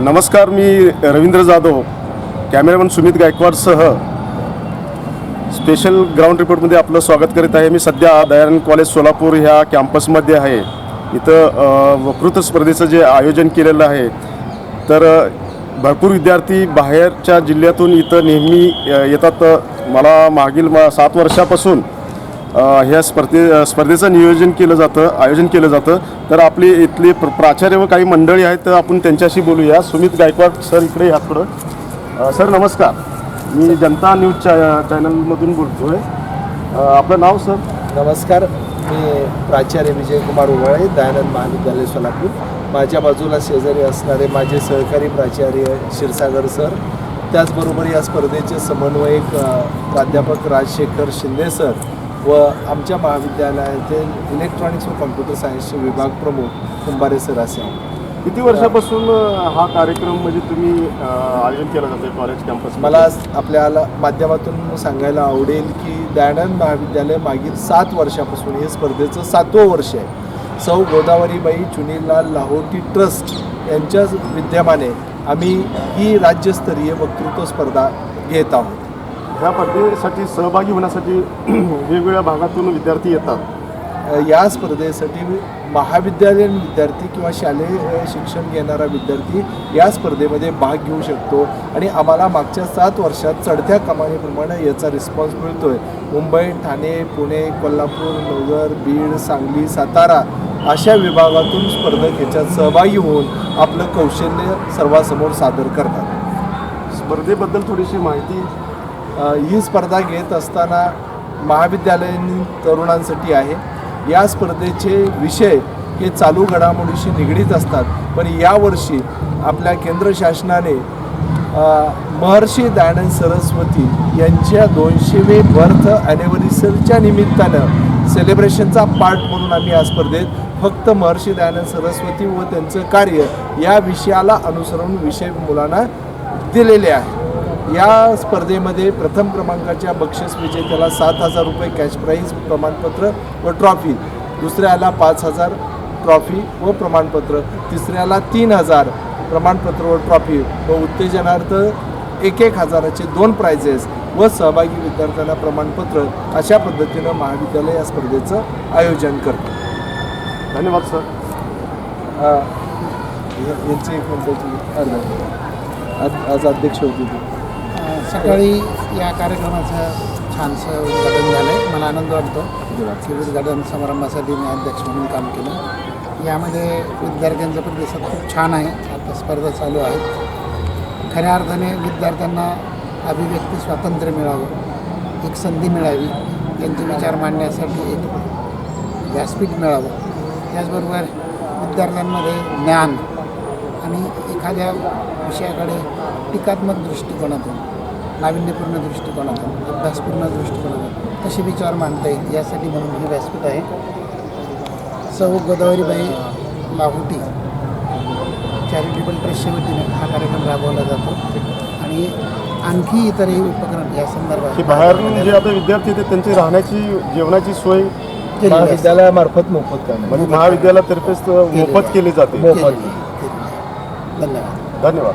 नमस्कार मी रवींद्र जाधव कॅमेरामन सुमित गायकवाडसह स्पेशल ग्राउंड रिपोर्टमध्ये आपलं स्वागत करीत आहे. मी सध्या दयानंद कॉलेज सोलापूर ह्या कॅम्पसमध्ये आहे. इथं वकृत वक्तृत्व स्पर्धेचं जे आयोजन केलेलं आहे तर भरपूर विद्यार्थी बाहेरच्या जिल्ह्यातून इथं नेहमी येतात. मला मागील म सात वर्षापासून ह्या स्पर्धे स्पर्धेचं नियोजन केलं जातं आयोजन केलं जातं. तर आपली इथले प्र प्राचार्य व काही मंडळी आहेत तर आपण त्यांच्याशी बोलूया. सुमित गायकवाड सर इकडे या थोडं सर नमस्कार. मी जनता न्यूज चॅ चॅनलमधून बोलतो आहे आपलं नाव सर? नमस्कार. मी प्राचार्य विजयकुमार उवाळे दयानंद महाविद्यालय सोलापूर. माझ्या बाजूला शेजारी असणारे माझे सहकारी प्राचार्य क्षीरसागर सर. त्याचबरोबर या स्पर्धेचे समन्वयक प्राध्यापक राजशेखर शिंदे सर. व आमच्या महाविद्यालयातील इलेक्ट्रॉनिक्स व कॉम्प्युटर सायन्सचे विभाग प्रमुख कुंभारे सर असे किती वर्षापासून हा कार्यक्रम म्हणजे तुम्ही आयोजन केला जातो कॉलेज कॅम्पस मला आपल्याला माध्यमातून सांगायला आवडेल की दयानंद महाविद्यालय मागील सात वर्षापासून हे स्पर्धेचं सातवं वर्ष आहे. सौ गोदावरीबाई चुनीलाल लाहोटी ट्रस्ट यांच्या विद्यमाने आम्ही ही राज्यस्तरीय वक्तृत्व स्पर्धा घेत आहोत. ह्या स्पर्धेसाठी सहभागी होण्यासाठी वेगवेगळ्या भागातून विद्यार्थी येतात. या स्पर्धेसाठी महाविद्यालयीन विद्यार्थी किंवा शालेय शिक्षण घेणारा विद्यार्थी या स्पर्धेमध्ये भाग घेऊ शकतो. आणि आम्हाला मागच्या सात वर्षात चढत्या कमानीप्रमाणे याचा रिस्पॉन्स मिळतो आहे मुंबई ठाणे पुणे कोल्हापूर नगर बीड सांगली सातारा अशा विभागातून स्पर्धक याच्यात सहभागी होऊन आपलं कौशल्य सर्वांसमोर सादर करतात. स्पर्धेबद्दल थोडीशी माहिती ही स्पर्धा घेत असताना महाविद्यालयीन तरुणांसाठी आहे. या स्पर्धेचे विषय हे चालू घडामोडीशी निगडीत असतात. पण यावर्षी आपल्या केंद्र शासनाने महर्षी दयानंद सरस्वती यांच्या दोनशेवे बर्थ ॲनिव्हर्सरीच्या निमित्तानं सेलिब्रेशनचा पार्ट म्हणून आम्ही या स्पर्धेत फक्त महर्षी दयानंद सरस्वती व त्यांचं कार्य या विषयाला अनुसरून विषय मुलांना दिलेले आहे. या स्पर्धेमध्ये प्रथम क्रमांकाच्या बक्षीस विजेत्याला सात हजार रुपये कॅश प्राईज प्रमाणपत्र व ट्रॉफी दुसऱ्याला पाच हजार ट्रॉफी व प्रमाणपत्र. तिसऱ्याला तीन हजार प्रमाणपत्र व ट्रॉफी व उत्तेजनार्थ एक एक हजाराचे दोन प्राइजेस व सहभागी विद्यार्थ्यांना प्रमाणपत्र अशा पद्धतीनं महाविद्यालय या स्पर्धेचं आयोजन करतं. धन्यवाद सर. यांचे एक अर्धा आज अध्यक्ष होते सकाळी या कार्यक्रमाचं छानसं उद्घाटन झालं आहे मला आनंद वाटतो की उद्घाटन समारंभासाठी मी अध्यक्ष म्हणून काम केलं. यामध्ये विद्यार्थ्यांचा प्रतिसाद खूप छान आहे. आता स्पर्धा चालू आहे खऱ्या अर्थाने विद्यार्थ्यांना अभिव्यक्ती स्वातंत्र्य मिळावं एक संधी मिळावी त्यांचे विचार मांडण्यासाठी एक व्यासपीठ मिळावं. त्याचबरोबर विद्यार्थ्यांमध्ये ज्ञान आणि एखाद्या विषयाकडे टीकात्मक दृष्टिकोनातून नाविन्यपूर्ण दृष्टिकोनातून अभ्यासपूर्ण दृष्टिकोनातून कसे विचार मांडता येईल यासाठी म्हणून ही व्यासपीठ आहे. सौ गोदावरीबाई लाहोटी चॅरिटेबल ट्रस्टच्या वतीने हा कार्यक्रम राबवला जातो. आणि आणखी इतरही उपक्रम या की संदर्भात बाहेरून जे आता विद्यार्थी येतात त्यांची राहण्याची जेवणाची सोय. महाविद्यालयामार्फत मोफत म्हणजे महाविद्यालयातर्फेच मोफत. केली जाते. धन्यवाद. धन्यवाद.